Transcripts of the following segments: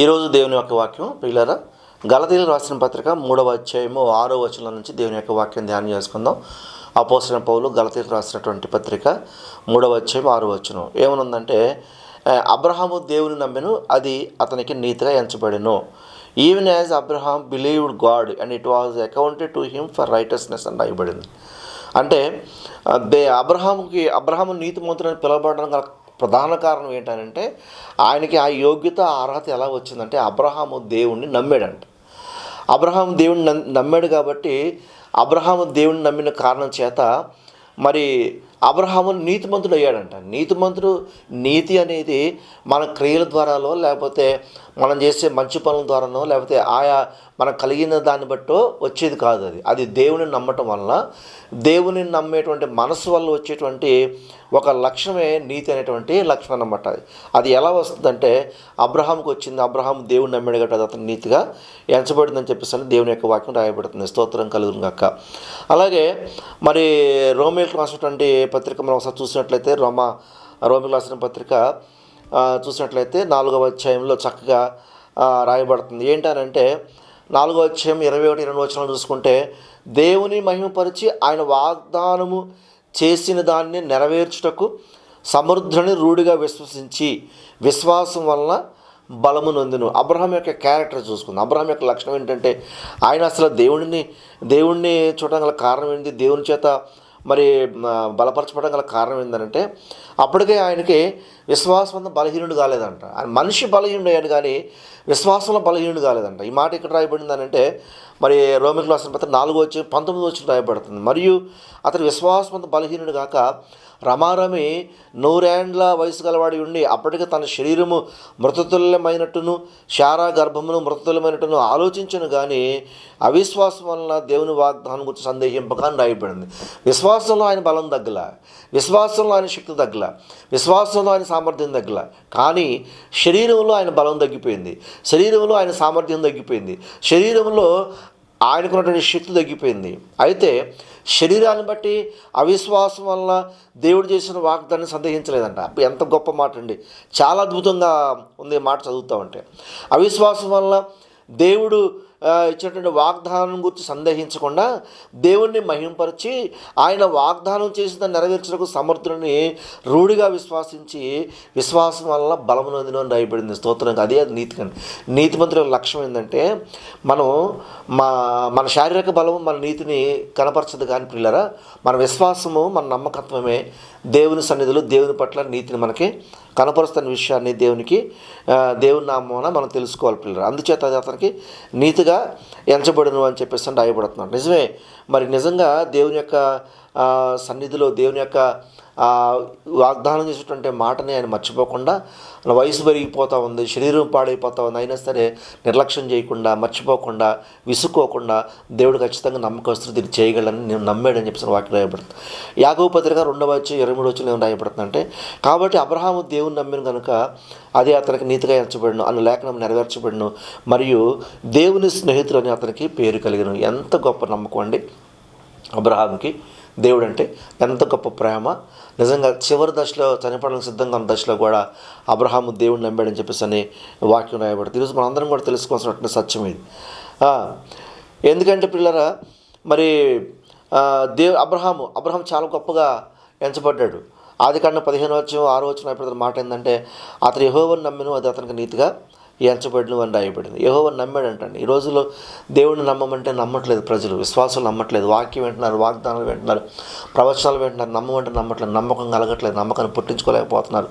ఈరోజు దేవుని యొక్క వాక్యం పిల్లరా గలతీలు రాసిన పత్రిక మూడవ అధ్యాయము ఆరో వచనం నుంచి దేవుని యొక్క వాక్యం ధ్యానం చేసుకుందాం. అపోసిన పౌలు గలతీలు రాసినటువంటి పత్రిక మూడవ అధ్యాయం ఆరో వచనం. ఏమనుందంటే అబ్రహాము దేవుని నమ్మెను అది అతనికి నీతిగా ఎంచబడెను. Even as Abraham believed God and it was accounted to him for righteousness అని రాయబడింది. అంటే దే అబ్రహాముకి అబ్రహాము నీతిమంతుడని పిలవబడడం గల ప్రధాన కారణం ఏంటంటే ఆయనకి ఆ యోగ్యత అర్హత ఎలా వచ్చిందంటే అబ్రహాము దేవుణ్ణి నమ్మాడంట. అబ్రహాం దేవుణ్ణి నమ్మాడు కాబట్టి అబ్రహాము దేవుణ్ణి నమ్మిన కారణం చేత మరి అబ్రహాము నీతిమంతుడు అయ్యాడంట. నీతిమంతుడు నీతి అనేది మన క్రియల ద్వారాలో లేకపోతే మనం చేసే మంచి పనుల ద్వారానో లేకపోతే ఆయా మనకు కలిగిన దాన్ని బట్టో వచ్చేది కాదు అది. అది దేవుని నమ్మటం వలన దేవుని నమ్మేటువంటి మనసు వల్ల వచ్చేటువంటి ఒక లక్షణమే నీతి అనేటువంటి లక్షణం అన్నమాట అది. అది ఎలా వస్తుందంటే అబ్రహాంకి వచ్చింది అబ్రహాం దేవుని నమ్మాడు కాబట్టి అది అతను నీతిగా ఎంచబడిందని చెప్పేసి అని దేవుని యొక్క వాక్యం రాయబడుతుంది. స్తోత్రం కలుగును కాక అలాగే మరి రోమేల్ రాసినటువంటి పత్రిక మనం ఒకసారి చూసినట్లయితే రోమా రోమిలకు రాసిన పత్రిక చూసినట్లయితే నాలుగవ అధ్యాయంలో చక్కగా రాయబడుతుంది. ఏంటనంటే నాలుగో అధ్యాయం ఇరవై ఒకటి ఇరవై వచనాలు చూసుకుంటే దేవుని మహిమపరిచి ఆయన వాగ్దానము చేసిన దాన్ని నెరవేర్చుటకు సమృద్ధుని రూఢిగా విశ్వసించి విశ్వాసం వలన బలము నొందును. అబ్రహం యొక్క క్యారెక్టర్ చూసుకుంది. అబ్రహం యొక్క లక్షణం ఏంటంటే ఆయన అసలు దేవుడిని దేవుణ్ణి చూడడం గల కారణం ఏంటి? దేవుని చేత మరి మ, బలపరచబడడం గల కారణం ఏంటంటే అప్పటికే ఆయనకి విశ్వాసం బలహీనుడు కాలేదంట. ఆయన మనిషి బలహీనుడు అయ్యాడు కానీ విశ్వాసంలో బలహీనుడు కాలేదంట. ఈ మాట ఇక్కడ రాయబడిందనంటే మరి రోమిక్ రాసిన పత్ర నాలుగో వచ్చి పంతొమ్మిది వచ్చి రాయబడుతుంది. మరియు అతని విశ్వాసవంత బలహీనుడు కాక రమారమి నూరేండ్ల వయసు గలవాడి ఉండి అప్పటికి తన శరీరము మృతతుల్యమైనట్టును శారా గర్భమును మృతతుల్యమైనట్టును ఆలోచించను కానీ అవిశ్వాసం వలన దేవుని వాగ్దానం గురించి సందేహింపకాన్ని రాయబడింది. విశ్వాసంలో ఆయన బలం తగ్గల. విశ్వాసంలో ఆయన శక్తి తగ్గల. విశ్వాసంలో ఆయన సామర్థ్యం తగ్గల. కానీ శరీరంలో ఆయన బలం తగ్గిపోయింది. శరీరంలో ఆయన సామర్థ్యం తగ్గిపోయింది. శరీరంలో ఆయనకున్నటువంటి శక్తి తగ్గిపోయింది. అయితే శరీరాన్ని బట్టి అవిశ్వాసం వల్ల దేవుడు చేసిన వాగ్దాన్ని సందేహించలేదంట. అప్పుడు ఎంత గొప్ప మాట అండి. చాలా అద్భుతంగా ఉంది మాట చదువుతా ఉంటే. అవిశ్వాసం వల్ల దేవుడు ఇచ్చినటువంటి వాగ్దానం గురించి సందేహించకుండా దేవుణ్ణి మహింపరిచి ఆయన వాగ్దానం చేసిన నెరవేర్చడానికి సమర్థుడిని రూఢిగా విశ్వాసించి విశ్వాసం వల్ల బలం నొందిన రాయబడింది. స్తోత్రం అదే అది నీతి నీతిమంతుల లక్ష్యం ఏంటంటే మనం మా మన శారీరక బలం మన నీతిని కనపరచదు కానీ పిల్లరా మన విశ్వాసము మన నమ్మకత్వమే దేవుని సన్నిధిలో దేవుని పట్ల నీతిని మనకి కనపరుస్తున్న విషయాన్ని దేవునికి దేవుని నామమున మనం తెలుసుకోవాలి పిల్లలు. అందుచేత అది అతనికి నీతిగా ఎంచబడును అని చెప్పేసి రాయబడుతున్నాడు. నిజమే. మరి నిజంగా దేవుని యొక్క సన్నిధిలో దేవుని యొక్క వాగ్దానం చేసేటువంటి మాటని ఆయన మర్చిపోకుండా వయసు పెరిగిపోతూ ఉంది శరీరం పాడైపోతూ ఉంది. అయినా సరే నిర్లక్ష్యం చేయకుండా మర్చిపోకుండా విసుక్కోకుండా దేవుడు ఖచ్చితంగా నమ్మకస్తులు దీన్ని చేయగలని నేను నమ్మాడని చెప్పేసి వాక్యం రాయబడుతుంది. యాగవ పత్రిక రెండవ వచ్చి ఇరవై మూడు వచ్చి నేను రాయబడుతుంది అంటే కాబట్టి అబ్రహాము దేవుని నమ్మిన కనుక అది అతనికి నీతిగా ఎంచబడిను అన్న లేఖనం నెరవేర్చబడిను మరియు దేవుని స్నేహితులు అని అతనికి పేరు కలిగిన. ఎంత గొప్ప నమ్మకం అండి. అబ్రహాంకి దేవుడు అంటే ఎంత గొప్ప ప్రేమ. నిజంగా చివరి దశలో చనిపోవడానికి సిద్ధంగా ఉన్న దశలో కూడా అబ్రహాము దేవుడిని నమ్మాడని చెప్పేసి అని వాక్యం రాయబడుతుంది ఈరోజు మనందరం కూడా తెలుసుకోవాల్సినటువంటి సత్యం ఇది. ఎందుకంటే పిల్లరా మరి దేవు అబ్రహాము అబ్రహాం చాలా గొప్పగా ఎంచబడ్డాడు. ఆది కాండ పదిహేను వచ్చిన ఆరు వచ్చిన మాట ఏంటంటే అతను యహోవని నమ్మిను అది అతనికి నీతిగా ఎంచబడిన అని రాయబడింది. యహోవని నమ్మాడంటండి. ఈ రోజుల్లో దేవుడిని నమ్మమంటే నమ్మట్లేదు ప్రజలు. విశ్వాసం నమ్మట్లేదు. వాక్యం వింటున్నారు వాగ్దానాలు వింటున్నారు ప్రవచనాలు వింటున్నారు. నమ్మమంటే నమ్మట్లేదు. నమ్మకం కలగట్లేదు. నమ్మకాన్ని పుట్టించుకోలేకపోతున్నారు.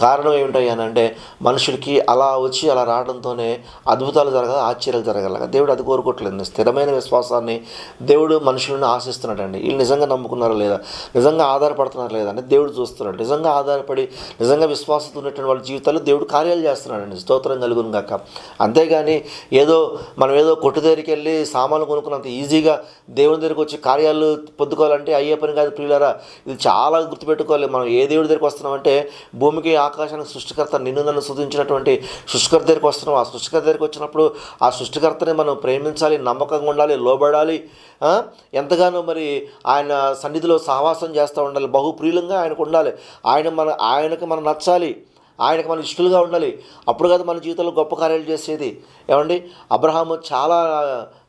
కారణం ఏమిటయ్యానంటే మనుషులకి అలా వచ్చి అలా రావడంతోనే అద్భుతాలు జరగాలి ఆశ్చర్యాలు జరగాలి. దేవుడు అది కోరుకోవట్లేదు. స్థిరమైన విశ్వాసాన్ని దేవుడు మనుషులను ఆశిస్తున్నాడండి. వీళ్ళు నిజంగా నమ్ముకున్నారా లేదా? నిజంగా ఆధారపడుతున్నారా లేదా అని దేవుడు చూస్తున్నాడు. నిజంగా ఆధారపడి నిజంగా విశ్వాసంతో ఉన్నటువంటి వాళ్ళ జీవితాల్లో దేవుడు కార్యాలు చేస్తున్నాడండి. స్తోత్రం కలుగును. గాక అంతేగాని ఏదో మనం ఏదో కొట్టు దగ్గరికి వెళ్ళి సామాన్లు కొనుక్కున్నంత ఈజీగా దేవుని దగ్గరికి వచ్చి కార్యాలు పొందుకోవాలంటే అయ్యే పని కాదు ప్రియులరా. ఇది చాలా గుర్తుపెట్టుకోవాలి. మనం ఏ దేవుడి దగ్గరికి వస్తున్నామంటే భూమికి ఆకాశానికి సృష్టికర్త నిన్ను నన్ను సృజించినటువంటి సృష్టికర్త దగ్గరికి వస్తున్నాం. ఆ సృష్టికర్త దగ్గరికి వచ్చినప్పుడు ఆ సృష్టికర్తని మనం ప్రేమించాలి నమ్మకంగా ఉండాలి లోబడాలి ఎంతగానో మరి ఆయన సన్నిధిలో సహవాసం చేస్తూ ఉండాలి. బహుప్రియులంగా ఆయనకు ఉండాలి. ఆయన మన ఆయనకు మనం నచ్చాలి. ఆయనకు మనం ఇష్టలుగా ఉండాలి. అప్పుడు కదా మన జీవితంలో గొప్ప కార్యాలు చేసేది. ఏమండి? అబ్రహాము చాలా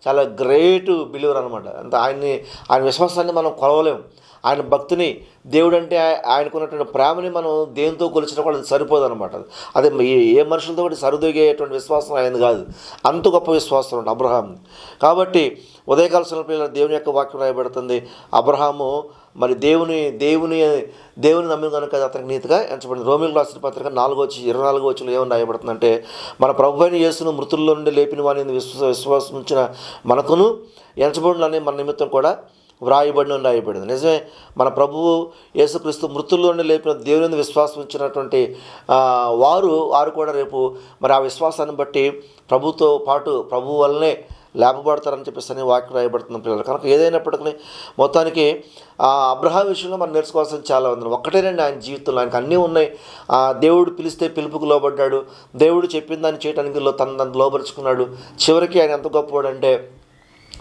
చాలా గ్రేట్ బిలీవర్ అనమాట అంత ఆయన్ని ఆయన విశ్వాసాన్ని మనం కొలవలేము ఆయన భక్తిని దేవుడు అంటే ఆయనకున్నటువంటి ప్రేమని మనం దేంతో కొలిచినా కూడా అది సరిపోదు అనమాట అదే ఏ- మనుషులతో కూడా సరిదొగేటువంటి విశ్వాసం ఆయన కాదు. అంత గొప్ప విశ్వాసం ఉంటుంది అబ్రహాం కాబట్టి ఉదయకాల సమయంలో దేవుని యొక్క వాక్యం రాయబడుతుంది. అబ్రహాము మరి దేవుని దేవుని దేవుని నమ్మిన కనుక అతనికి నీతిగా ఎంచబడింది. రోమిల్ రాసిన పత్రిక నాలుగో వచ్చి ఇరవై నాలుగో వచ్చిన ఏమని రాయబడుతుందంటే మన ప్రభు అయిన యేసును మృతుల్లో నుండి లేపిన వాని విశ్వ విశ్వాసం ఉంచిన మనకును ఎంచబడినని మన నిమిత్తం కూడా వ్రాయబడిన రాయబడింది. నిజమే మన ప్రభువు యేసుక్రీస్తు మృతుల్లోనే లేపిన దేవుని విశ్వాసం ఉంచినటువంటి వారు వారు కూడా రేపు మరి ఆ విశ్వాసాన్ని బట్టి ప్రభుతో పాటు ప్రభు వల్లనే లేపబడతారని చెప్పేసి అని వాక్యం రాయబడుతుంది పిల్లలు. కనుక ఏదైనప్పటికీ మొత్తానికి ఆ అబ్రహా విషయంలో మనం నేర్చుకోవాల్సింది చాలా ఉంది. ఒక్కటేనండి ఆయన జీవితంలో. ఆయనకు అన్నీ ఉన్నాయి. ఆ దేవుడు పిలిస్తే పిలుపుకు లోబడ్డాడు. దేవుడు చెప్పిన దాన్ని చేయడానికి లో- తను లోపరుచుకున్నాడు చివరికి ఆయన ఎంత గొప్పవాడంటే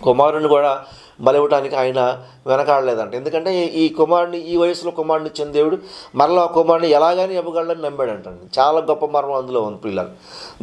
కుమారుని కూడా బలివ్వటానికి ఆయన వెనకాడలేదంట. ఎందుకంటే ఈ- కుమారుని ఈ వయసులో కుమారుని ఇచ్చిన దేవుడు మరలా ఆ కుమారుని ఎలాగని ఇవ్వగలని నమ్మాడంటండి. చాలా గొప్ప మర్మం అందులో ఉంది పిల్లలు.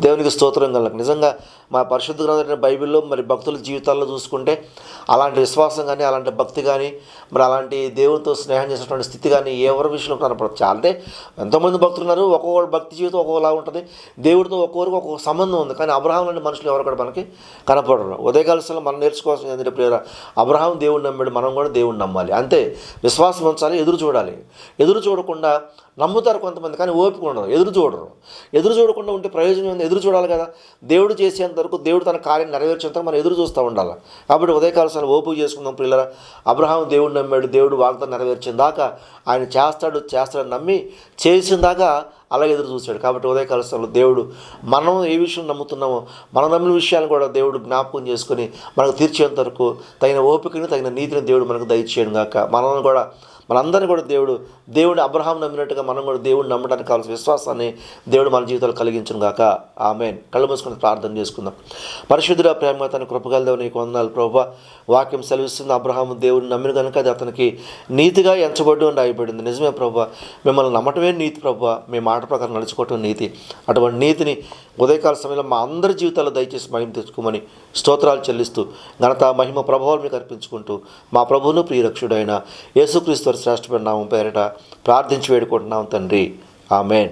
దేవునికి స్తోత్రం కలక నిజంగా మా పరిశుద్ధ గ్రంథమైన బైబిల్లో మరి భక్తుల జీవితాల్లో చూసుకుంటే అలాంటి విశ్వాసం కానీ అలాంటి భక్తి కానీ మరి అలాంటి దేవునితో స్నేహం చేసినటువంటి స్థితి కానీ ఎవరి విషయంలో కనపడచ్చు? అంటే ఎంతోమంది భక్తులు ఉన్నారు ఒక్కొక్కరు భక్తి జీవితం ఒక్కొక్కలా ఉంటుంది దేవుడితో ఒక్కొక్కరికి ఒక్కొక్క సంబంధం ఉంది కానీ అబ్రహాం లాంటి మనుషులు ఎవరు కూడా మనకి కనపడరు. ఉదయకాలశంలో మనం నేర్చుకోవాల్సింది ఏంటంటే ప్రియరా అబ్రహాం దేవుడు నమ్మాడు మనం కూడా దేవుడిని నమ్మాలి. అంతే విశ్వాసం ఉంచాలి ఎదురు చూడాలి. ఎదురు చూడకుండా నమ్ముతారు కొంతమంది కానీ ఓపిక ఉండదు ఎదురు చూడరు. ఎదురు చూడకుండా ఉంటే ప్రయోజనం ఉంది ఎదురు చూడాలి కదా. దేవుడు చేసేంత వరకు దేవుడు తన కార్యం నెరవేర్చేంత వరకు మనం ఎదురు చూస్తూ ఉండాలి. కాబట్టి ఉదయకాలసారి ఓపు చేసుకుందాం పిల్లల అబ్రహాం దేవుడు నమ్మాడు దేవుడు వాగ్దానం నెరవేర్చిన దాకా ఆయన చేస్తాడు చేస్తాడని నమ్మి చేసిన దాకా అలాగే ఎదురు చూశాడు. కాబట్టి ఉదయకాలస్థంలో దేవుడు మనం ఏ విషయం నమ్ముతున్నామో మనం నమ్మిన విషయాలను కూడా దేవుడు జ్ఞాపకం చేసుకొని మనకు తీర్చేంత వరకు తగిన ఓపికని తగిన నీతిని దేవుడు మనకు దయచేయడం గాక మనల్ని కూడా మనందరినీ కూడా దేవుడు దేవుడు అబ్రహాం నమ్మినట్టుగా మనం కూడా దేవుడు నమ్మడానికి కావాల్సిన విశ్వాసాన్ని దేవుడు మన జీవితాలు కలిగించును గాక. ఆమెన్. కళ్ళు మూసుకొని ప్రార్థన చేసుకుందాం. పరిశుద్ధుడ ప్రేమ తన కృపగలదేవు నీకు వందనాలు ప్రభా వాక్యం సెలవిస్తుంది అబ్రహాం దేవుడిని నమ్మిన కనుక అది అతనికి నీతిగా ఎంచబడ్డు అని రాయబడింది. నిజమే ప్రభా మిమ్మల్ని నమ్మటమే నీతి ప్రభా మీ మాట ప్రకారం నడుచుకోవటం నీతి. అటువంటి నీతిని ఉదయకాల సమయంలో మా అందరి జీవితాల్లో దయచేసి మహిమ తెచ్చుకోమని స్తోత్రాలు చెల్లిస్తూ ఘనత మహిమ ప్రభావాలు మీకు అర్పించుకుంటూ మా ప్రభువును ప్రియరక్షుడైన యేసుక్రీస్తు శ్రేష్టమైన నామం పేరిట ప్రార్థించి వేడుకుంటున్నాం తండ్రి. ఆమెన్.